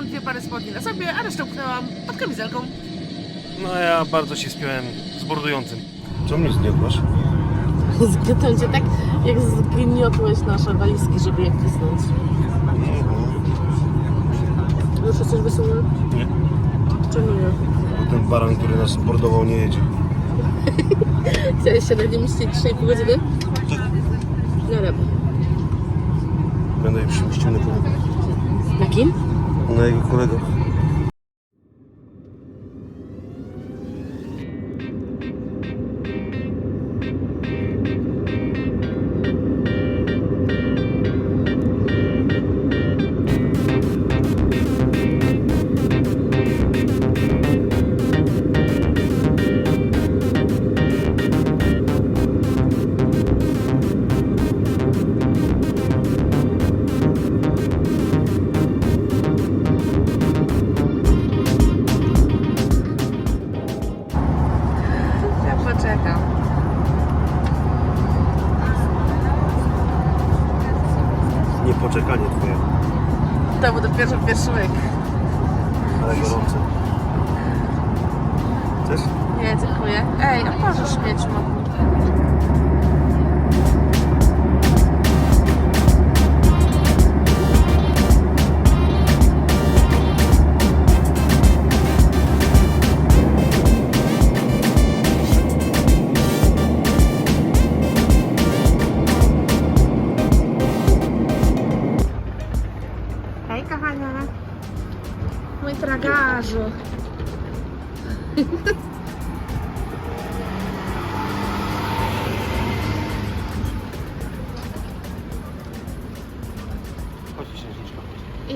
mam dwie pary spodni na sobie, a resztę uknęłam pod kamizelką. No ja bardzo się spiąłem z bordującym. Co mnie zgniotłaś? Zgniotłem cię tak, jak zgniotłeś nasze walizki, żeby je wcisnąć. Już jesteś wesoły? Nie. Czemu nie? Bo ten baran, który nas bordował, nie jedzie. Chciałeś się na nim mścić 3,5 godziny? No dobra. Będę się mścił na. Na kim? Na jego Chcesz? Nie, dziękuję. Ej, a możesz mieć mo-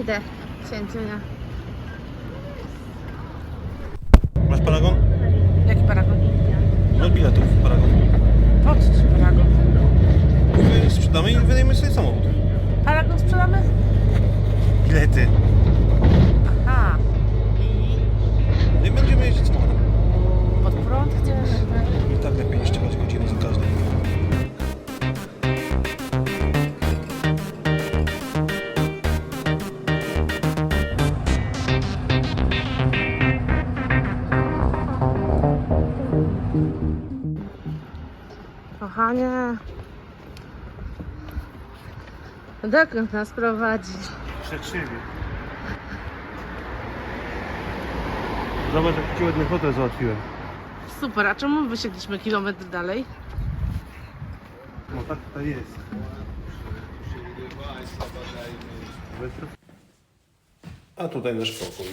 Idę, księciunia. Masz paragon? Jaki paragon? Masz biletów, paragon. Po co ci paragon? My sprzedamy i wydajemy sobie samochód. Paragon sprzedamy? Bilety. Aha. I No i będziemy jeździć samochodem. pod prąd chcesz? I tak lepiej niż czekać godzinę Kochanie. Dokąd nas prowadzi? Przed siebie. Zobacz, jaki ci ładny hotel załatwiłem. Super, a czemu wysiedliśmy kilometr dalej? No tak tutaj jest. A tutaj nasz pokój.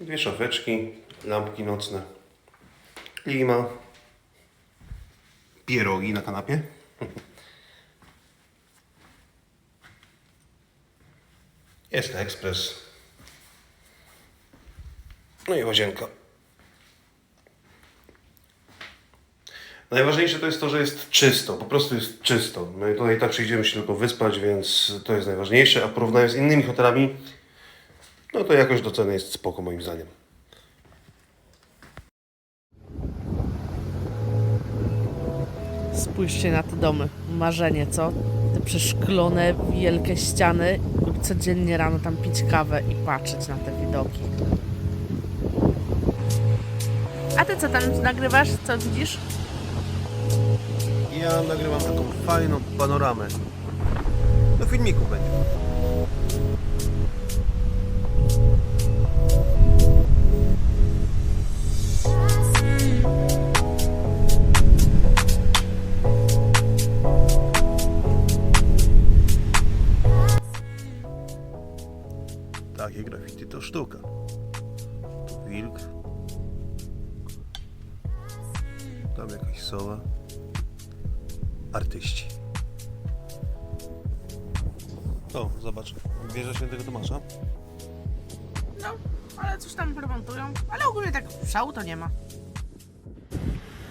Dwie szafeczki, lampki nocne, klima, pierogi na kanapie. Jest ekspres. No i łazienka. Najważniejsze to jest to, że jest czysto, po prostu jest czysto. My tutaj i tak przyjdziemy się tylko wyspać, więc to jest najważniejsze, a porównując z innymi hotelami, no to jakoś do ceny jest spoko moim zdaniem. Spójrzcie na te domy. Marzenie, co? Te przeszklone, wielkie ściany. Codziennie rano tam pić kawę i patrzeć na te widoki. A ty co tam nagrywasz? Co widzisz? Ja nagrywam taką fajną panoramę. Do filmiku będzie. Takie graffiti to sztuka. Tu wilk. Tam jakaś sowa artyści. O, zobacz, wieża świętego Tomasza. No, ale coś tam remontują. Ale ogólnie tak szału to nie ma.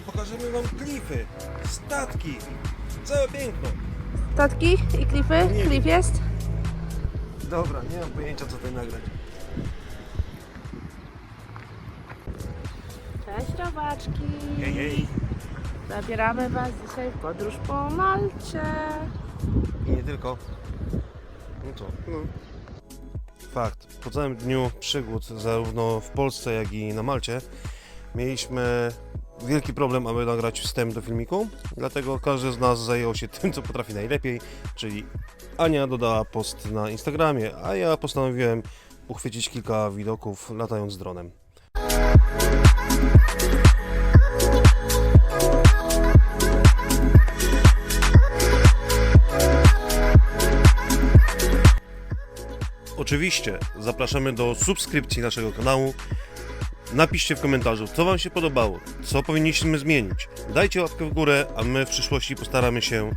Pokażemy wam klify, statki, całe piękno. Statki i klify? Nie. Klif jest? Dobra, nie mam pojęcia co tutaj nagrać. Cześć, robaczki. Hej, hej. Zabieramy Was dzisiaj w podróż po Malcie. I nie tylko. No co? No. Fakt. Po całym dniu przygód, zarówno w Polsce, jak i na Malcie, mieliśmy wielki problem, aby nagrać wstęp do filmiku. Dlatego każdy z nas zajął się tym, co potrafi najlepiej, czyli Ania dodała post na Instagramie, a ja postanowiłem uchwycić kilka widoków latając dronem. Oczywiście zapraszamy do subskrypcji naszego kanału. Napiszcie w komentarzu, co Wam się podobało, co powinniśmy zmienić. Dajcie łapkę w górę, a my w przyszłości postaramy się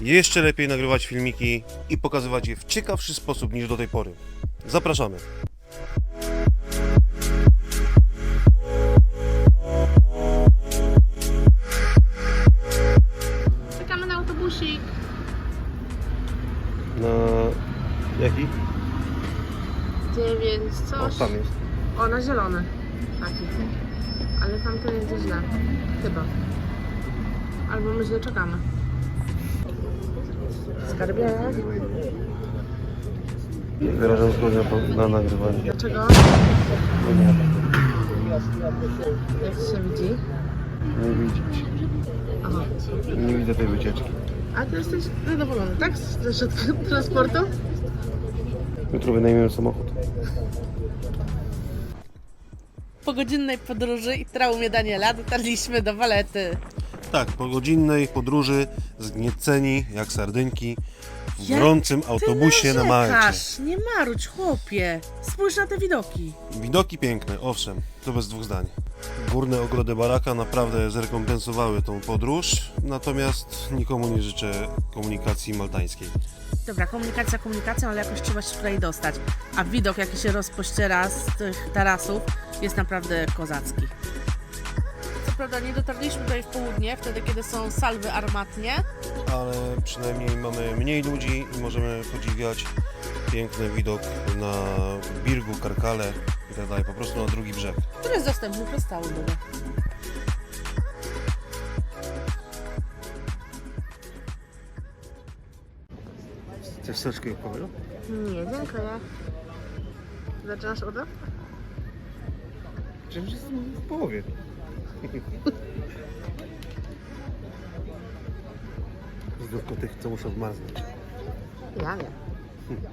jeszcze lepiej nagrywać filmiki i pokazywać je w ciekawszy sposób niż do tej pory. Zapraszamy. Czekamy na autobusik. Na jaki? Dziewięć, coś. jest. O, na zielony. Taki. Ale tam to jest źle. Chyba. Albo my źle czekamy. Skarbie. Wyrażam zgodę na nagrywanie. Dlaczego? Jak ci się widzi? Nie widzieć. Aha. Nie widzę tej wycieczki. A ty jesteś zadowolony, tak? Środka transportu? Jutro wynajmiemy samochód. Po godzinnej podróży i traumie Daniela dotarliśmy do Walety. Tak, po godzinnej podróży zgnieceni jak sardynki w Jak gorącym autobusie na Malcie. narzekasz, Nie maruć, chłopie. Spójrz na te widoki. Widoki piękne, owszem, to bez dwóch zdań. Górne ogrody baraka naprawdę zrekompensowały tą podróż, natomiast nikomu nie życzę komunikacji maltańskiej. Dobra, komunikacja komunikacją, ale jakoś trzeba się tutaj dostać. A widok, jaki się rozpościera z tych tarasów, jest naprawdę kozacki. Co prawda nie dotarliśmy tutaj w południe, wtedy kiedy są salwy armatnie, Ale przynajmniej mamy mniej ludzi i możemy podziwiać piękny widok na Birgu, Karkale i tak dalej, po prostu na drugi brzeg. który jest dostępny przez całą. Chcesz soczkę powiem? Nie, dziękuję. Zaczynasz od Przecież jestem w połowie. Zdrówko tych, co muszą wmarznąć. Ja nie.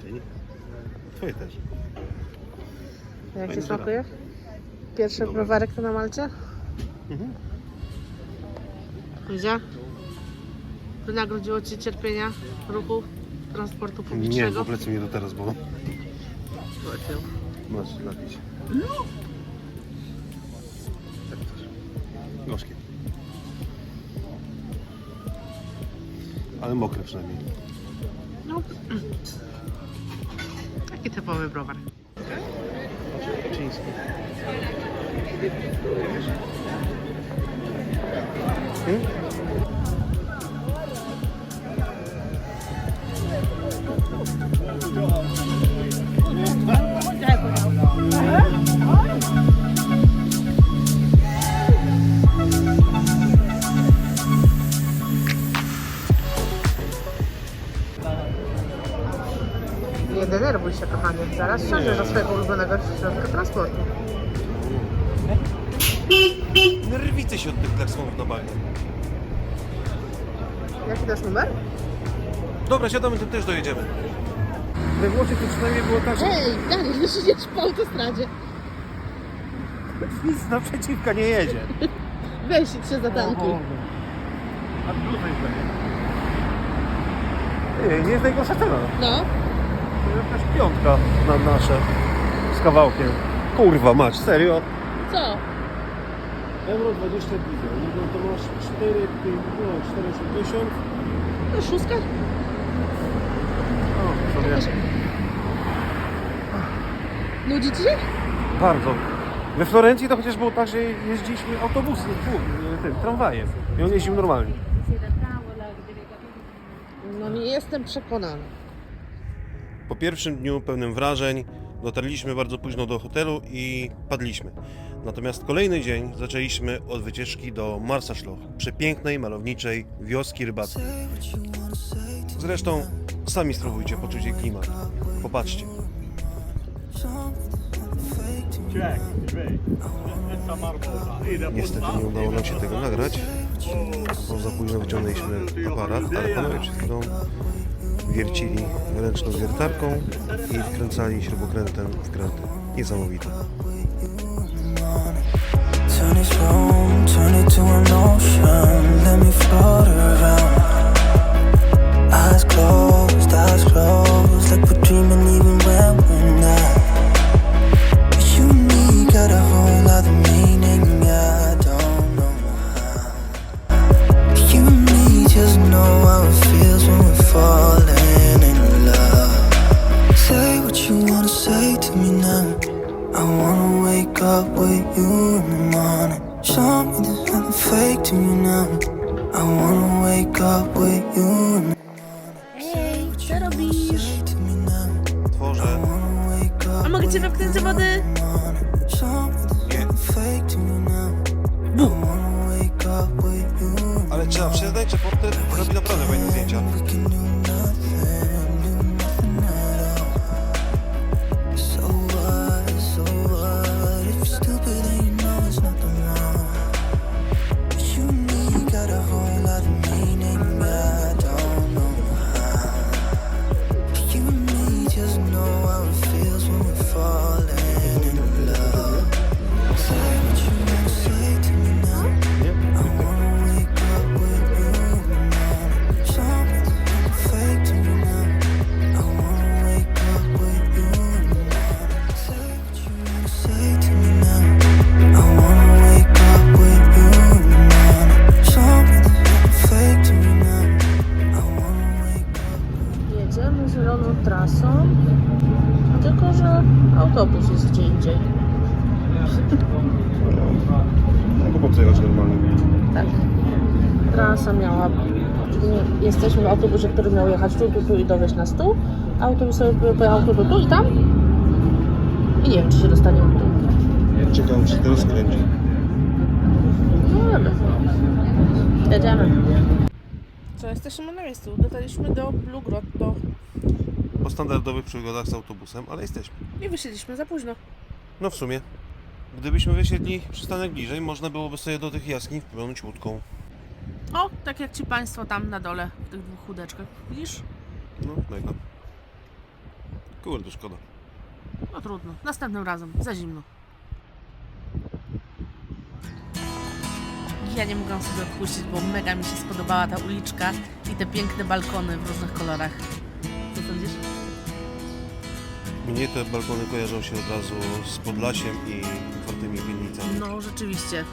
Ty nie? Twoje też. Jak ci Fajny smakuje? Pierwszy Dobra. browarek to na Malcie? Mhm. Gdzie? Wynagrodziło Ci cierpienia ruchu transportu Nie, publicznego? w plecy mnie to teraz było. Wrócił. Masz napić. Tak chcesz. Gorzkie. Ale mokre przynajmniej. No. Taki typowy browar. Czyński. Hmm? Dobra, siadamy, tym też dojedziemy. We Włoszech to przynajmniej było tak, że Ej, Daniel, jedziesz po autostradzie. nic naprzeciwka nie jedzie. Weź się za tanki. A tutaj Ej, nie jest najgorsza cena. No. To jest jakaś piątka na nasze z kawałkiem. Kurwa mać, serio? Co? Euro 20 diesel, no to masz 4, no 4,60. To szóstka? Sobie. Nudzi ci się? Bardzo. We Florencji to chociaż było tak, że jeździliśmy autobusem, tym, tramwajem. I on jeździł normalnie. No nie jestem przekonany. Po pierwszym dniu pełnym wrażeń dotarliśmy bardzo późno do hotelu i padliśmy. Natomiast kolejny dzień zaczęliśmy od wycieczki do Marsashloch, przepięknej, malowniczej wioski rybackiej. Zresztą sami spróbujcie poczuć jej klimat. Popatrzcie. Niestety nie udało nam się tego nagrać, bo za późno wyciągnęliśmy aparat, ale panowie przed chwilą wiercili ręczną wiertarką i wkręcali śrubokrętem wkręty. Niesamowite. Turn this room, turn it to an ocean. Let me float around. Eyes closed, eyes closed, like we're dreaming even when we're not. You and me got a whole other meaning. I don't know how. You and me just know how it feels when we're falling in love. Say what you wanna say to me now. I wanna wake up with you in the morning. Show me there's nothing fake to me now. I wanna wake up with you wake up with you. Ale trzeba przyznać, że porter robi naprawdę fajne zdjęcia. Trasa miała. Jesteśmy w autobusie, który miał jechać tu, tu, tu i dowieźć nas tu. Autobus sobie pojechał tu, tu, tu i tam. I nie wiem, czy się dostaniemy tu. Czekam, czy teraz skręci. No dobra. Jedziemy. Co, jesteśmy na miejscu. Dotarliśmy do Blue Grotto Po standardowych przygodach z autobusem, ale jesteśmy. i wysiedliśmy za późno. No w sumie, gdybyśmy wysiedli przystanek bliżej, można byłoby sobie do tych jaskiń wpłynąć łódką. O, tak jak ci Państwo tam na dole, w tych dwóch chudeczkach. Widzisz? No, mega. Kurde, szkoda. No trudno. Następnym razem. Za zimno. Ja nie mogłam sobie odpuścić, bo mega mi się spodobała ta uliczka i te piękne balkony w różnych kolorach. Co sądzisz? Mnie te balkony kojarzą się od razu z Podlasiem i otwartymi winnicami. No, rzeczywiście.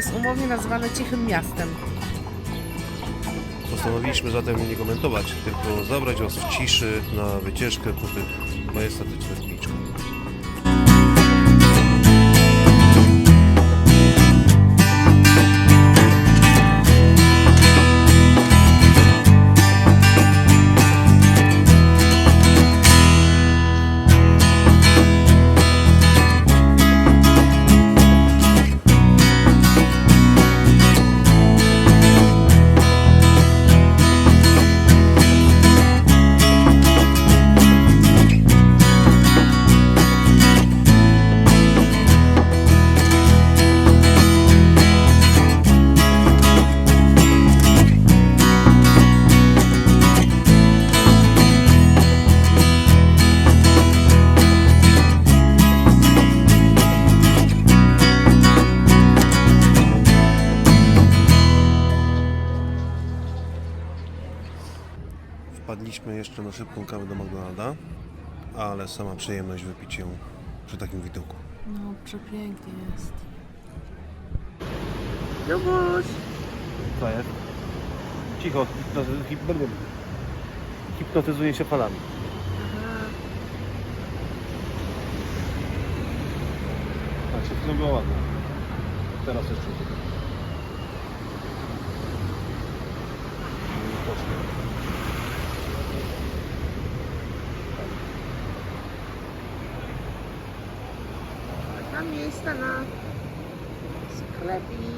Jest umownie nazwany Cichym Miastem. Postanowiliśmy zatem nie komentować, tylko zabrać Was w ciszy na wycieczkę po tych majestatycznych jeszcze na szybką kawę do McDonalda, ale sama przyjemność wypić ją przy takim widoku. No, przepięknie jest. Lubuś. Co jest? Cicho, hipnoty- hip- hipnotyzuje się falami. Tak, się było ładne. Teraz jeszcze tylko. Mam miejsca na sklepiki.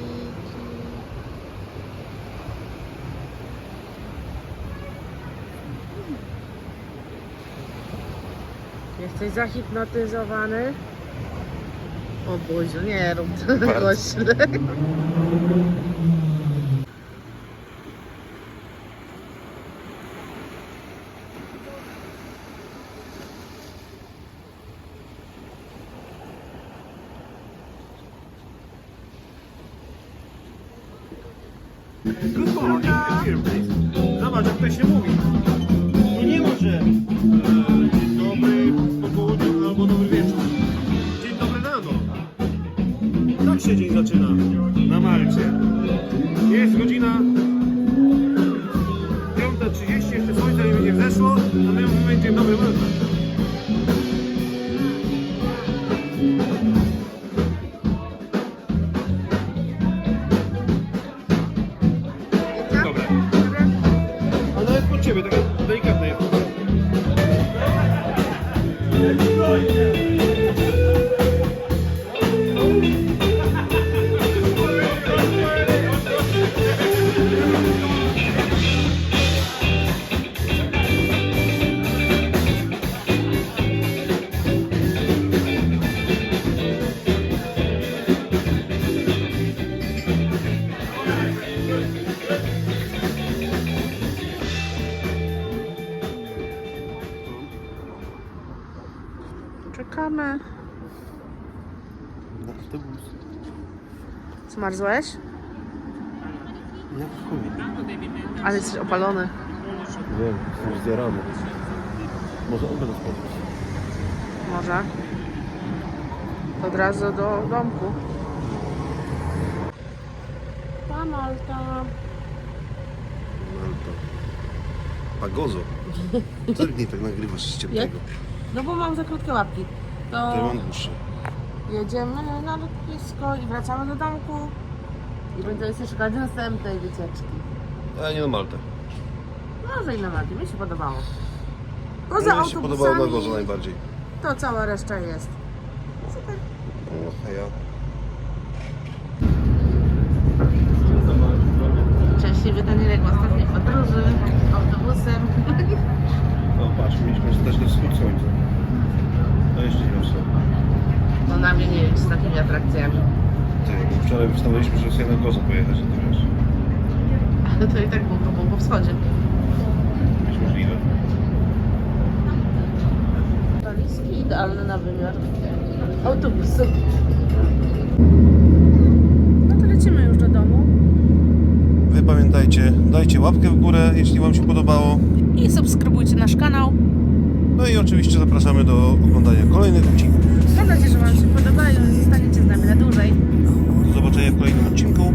Jesteś zahipnotyzowany? O Boże, nie rób tego Bardzo. Źle. Zobacz, jak to się mówi. No nie może. e, Dzień dobry po południu albo dobry wieczór. Dzień dobry rano. Tak się dzień zaczyna na Malcie. Jest godzina 5.30, jeszcze słońce nie będzie wzeszło, a my mówimy dzień dobry Czekamy. Na autobus. Zmarzłeś? Jak chuj. Ale jesteś opalony. Wiem, jestem zjarany. Może on będę spać. Może. Od razu do domku. Pa Malta. Malta. Pagozo. Co nie tak nagrywasz z ciemnego? No bo mam za krótkie łapki. To mam jedziemy na lotnisko i wracamy do domku. I będziemy się szukać następnej wycieczki. A nie na Maltę. Może i na Malty. Mi się podobało. Poza Mnie się podobało na autobusami Gozo najbardziej. to cała reszta jest. Super. No, a ja. Szczęśliwy ten Irek w ostatniej podróży autobusem. O, patrz, mieliśmy też na wschód słońca. To jeszcze nie No na mnie nie z takimi atrakcjami. Ty, bo wczoraj wstawaliśmy, że sobie na Gozo pojechać, a to wiesz. Ale to i tak było, to było po wschodzie. Być możliwe. Walizki idealne na wymiar autobusu. No to lecimy już do domu. Wy pamiętajcie, dajcie łapkę w górę, jeśli Wam się podobało. I subskrybujcie nasz kanał. No i oczywiście zapraszamy do oglądania kolejnych odcinków. Mam nadzieję, że Wam się podoba i zostaniecie z nami na dłużej. Do zobaczenia w kolejnym odcinku.